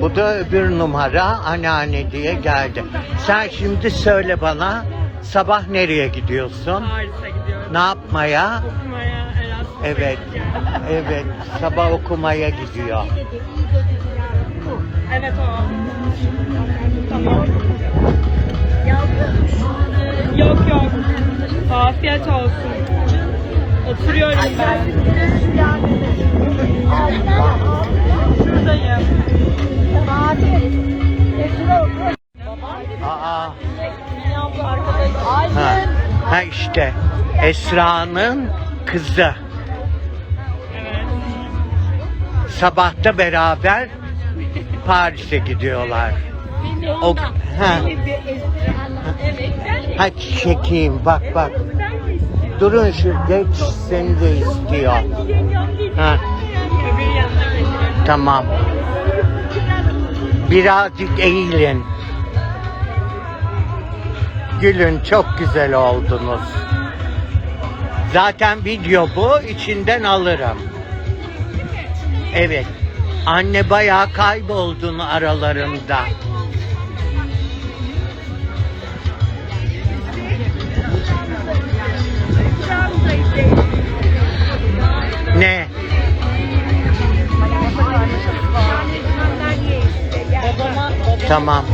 Bu da öbür numara anneanne diye geldi. Sen şimdi söyle bana sabah nereye gidiyorsun? Paris'e gidiyorum. Ne yapmaya? Okumaya. Evet. Evet. Sabah okumaya gidiyor. Evet o. Tamam. Ee, Yok yok. Afiyet olsun. Oturuyorum ben. Ha, ha işte Esra'nın kızı. Sabahta beraber Paris'e gidiyorlar. O, ha, ha çekeyim bak bak. Durun şu geç seni de istiyor. Ha, tamam. Birazcık eğilin. Gülün çok güzel oldunuz. Zaten video bu içinden alırım. Evet. Anne bayağı kayboldun aralarında. Ne? Tamam.